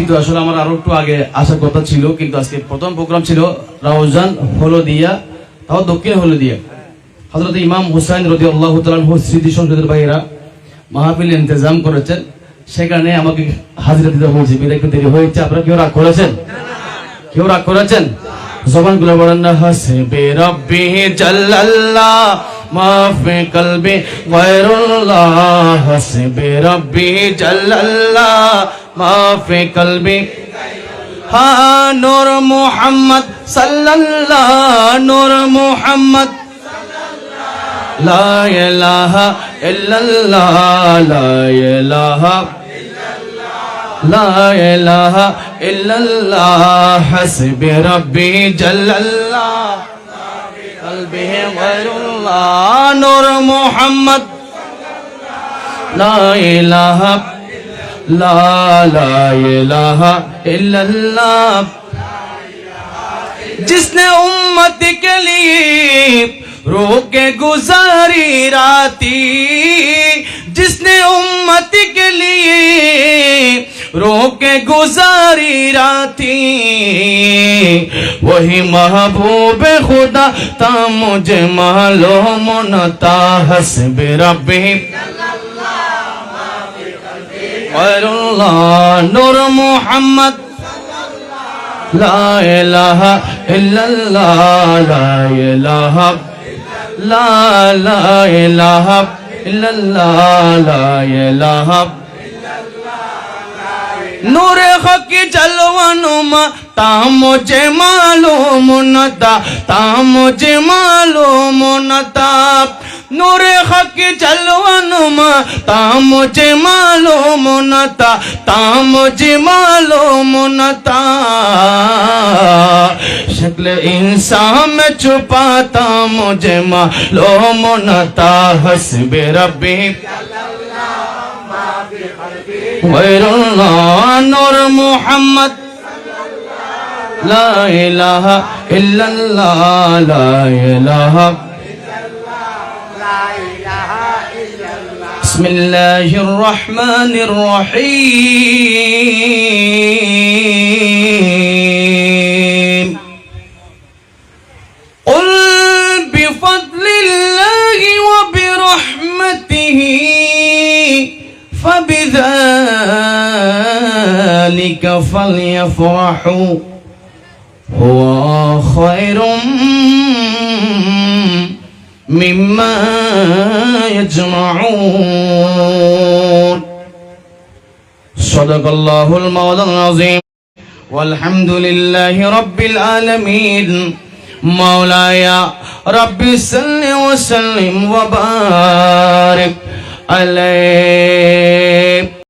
দুঃখিত আসলে আমার আরও একটু আগে আসার কথা ছিল, কিন্তু আজকে প্রথম প্রোগ্রাম ছিল রাউজান হলদিয়া, তাও দক্ষিণ হলদিয়া। হজরত ইমাম হুসাইন রদি আল্লাহ স্মৃতি সংসদের ভাইয়েরা মাহফিল ইন্তজাম করেছেন। সেখানে আমাকে হাজিরা দিতে হয়েছে বিদায় একটু দেরি হয়েছে, আপনারা কেউ রাগ করেছেন? কেউ রাগ করেছেন? জবানগুলো বলেন না, হাসবে রব্বি জাল্লাল্লাহ ما في قلبي غير الله حسبي ربي جل الله ما في قلبي ها نور محمد صلى الله نور محمد لا إله إلا الله لا إله لا إله إلا الله حسبي ربي جل الله قلبهم غير الله نور محمد لا إله لا لا إله إلا الله جس نے امت کے لیے رو کے گزاری راتی جس نے امت روکے گزاری راتی وہی محبوب خدا تا مجھے معلوم نہ تا حسب ربی غیر اللہ نور محمد لا الہ الا اللہ لا الہ لا لا الہ الا اللہ لا الہ নূরে হকি জলওয়ানুমা তা মুঝে মালুম নতা তা মুঝে মালুম নতা নূরে হকি জলওয়ানুমা তা মুঝে মালুম নতা তা মুঝে মালুম নতা شکل انسان میں چھپاتا مجھے معلوم نہ تھا حسب ربی غير الله نور محمد. لا إله إلا الله لا إله. بسم الله الرحمن الرحيم. قل بفضل الله وبرحمته فبذلك فليفرحوا. هو خير مما يجمعون. صدق الله المولى العظيم. والحمد لله رب العالمين. مولاي رب صل وسلم وبارك عليه.